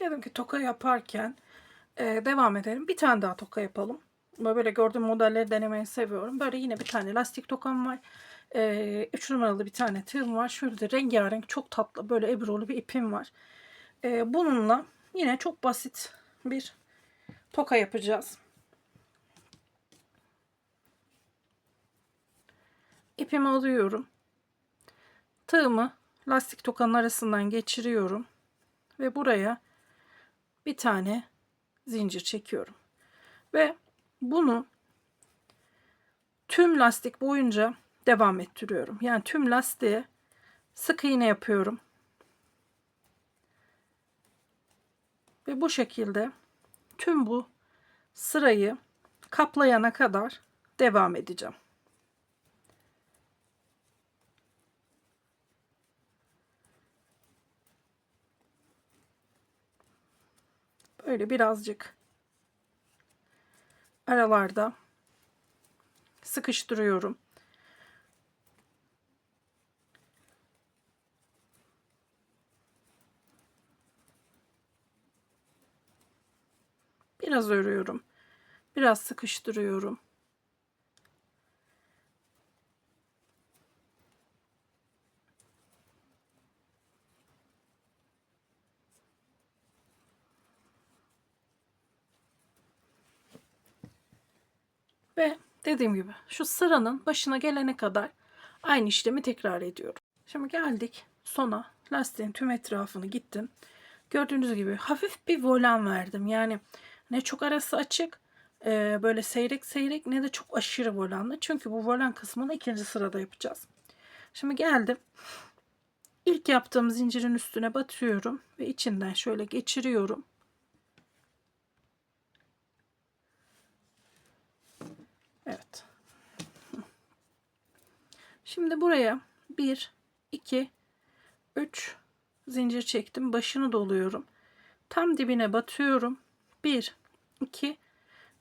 Dedim ki toka yaparken e, devam edelim. Bir tane daha toka yapalım. Böyle gördüğüm modelleri denemeyi seviyorum. Böyle yine bir tane lastik tokam var. 3 numaralı bir tane tığım var. Şöyle de rengarenk çok tatlı böyle ebrolu bir ipim var. E, bununla yine çok basit bir toka yapacağız. İpimi alıyorum. Tığımı lastik tokanın arasından geçiriyorum. Ve buraya bir tane zincir çekiyorum. Ve bunu tüm lastik boyunca devam ettiriyorum. Yani tüm lastiğe sık iğne yapıyorum. Ve bu şekilde tüm bu sırayı kaplayana kadar devam edeceğim. Böyle birazcık aralarda sıkıştırıyorum. Biraz örüyorum. Biraz sıkıştırıyorum. Ve dediğim gibi şu sıranın başına gelene kadar aynı işlemi tekrar ediyorum. Şimdi geldik sona. Lastiğin tüm etrafını gittim. Gördüğünüz gibi hafif bir volan verdim. Yani ne çok arası açık e, böyle seyrek seyrek ne de çok aşırı volanlı. Çünkü bu volan kısmını ikinci sırada yapacağız. Şimdi geldim. İlk yaptığım zincirin üstüne batıyorum ve içinden şöyle geçiriyorum. Şimdi buraya 1, 2, 3 zincir çektim. Başını doluyorum. Tam dibine batıyorum. 1, 2,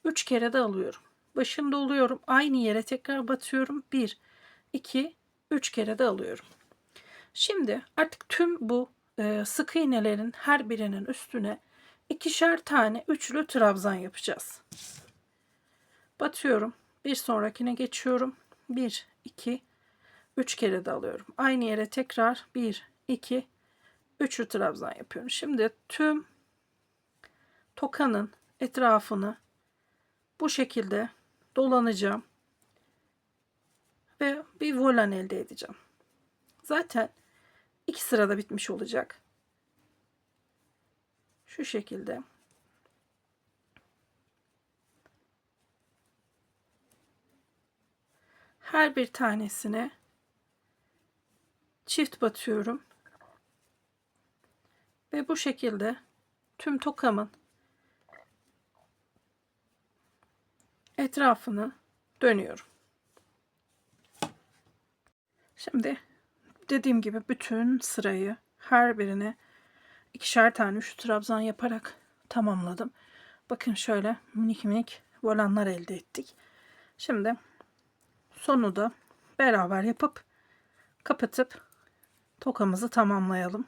3 kere de alıyorum. Başını doluyorum. Aynı yere tekrar batıyorum. 1, 2, 3 kere de alıyorum. Şimdi artık tüm bu e, sık iğnelerin her birinin üstüne ikişer tane üçlü trabzan yapacağız. Batıyorum. Bir sonrakine geçiyorum. 1, 2, 3 kere de alıyorum. Aynı yere tekrar 1, 2, 3'lü trabzan yapıyorum. Şimdi tüm tokanın etrafını bu şekilde dolanacağım. Ve bir volan elde edeceğim. Zaten iki sırada bitmiş olacak. Şu şekilde. her bir tanesine çift batıyorum. Ve bu şekilde tüm tokamın etrafını dönüyorum. Şimdi dediğim gibi bütün sırayı her birine ikişer tane şu trabzan yaparak tamamladım. Bakın şöyle minik minik volanlar elde ettik. Şimdi Sonu da beraber yapıp kapatıp tokamızı tamamlayalım.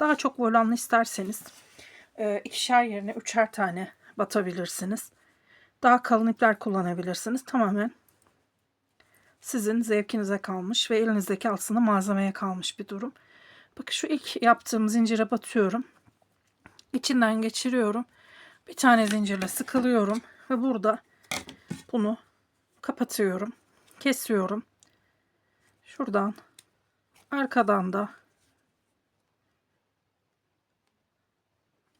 Daha çok volanlı isterseniz e, ikişer yerine üçer tane batabilirsiniz. Daha kalın ipler kullanabilirsiniz. Tamamen sizin zevkinize kalmış ve elinizdeki aslında malzemeye kalmış bir durum. Bakın şu ilk yaptığım zincire batıyorum. İçinden geçiriyorum. Bir tane zincirle sıkılıyorum ve burada bunu kapatıyorum. Kesiyorum. Şuradan arkadan da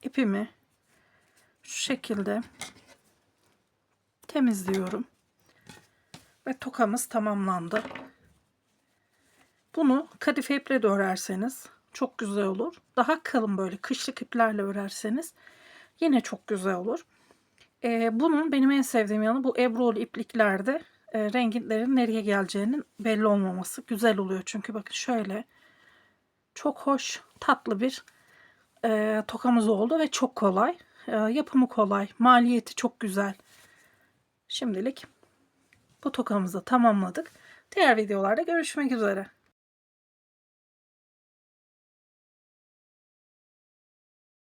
ipimi şu şekilde temizliyorum. Ve tokamız tamamlandı. Bunu kadife iple de örerseniz çok güzel olur. Daha kalın böyle kışlık iplerle örerseniz yine çok güzel olur. Ee, bunun benim en sevdiğim yanı bu ebrol ipliklerde e, renklerin nereye geleceğinin belli olmaması güzel oluyor. Çünkü bakın şöyle çok hoş tatlı bir e, tokamız oldu ve çok kolay. E, yapımı kolay. Maliyeti çok güzel. Şimdilik bu tokamızı tamamladık. Diğer videolarda görüşmek üzere.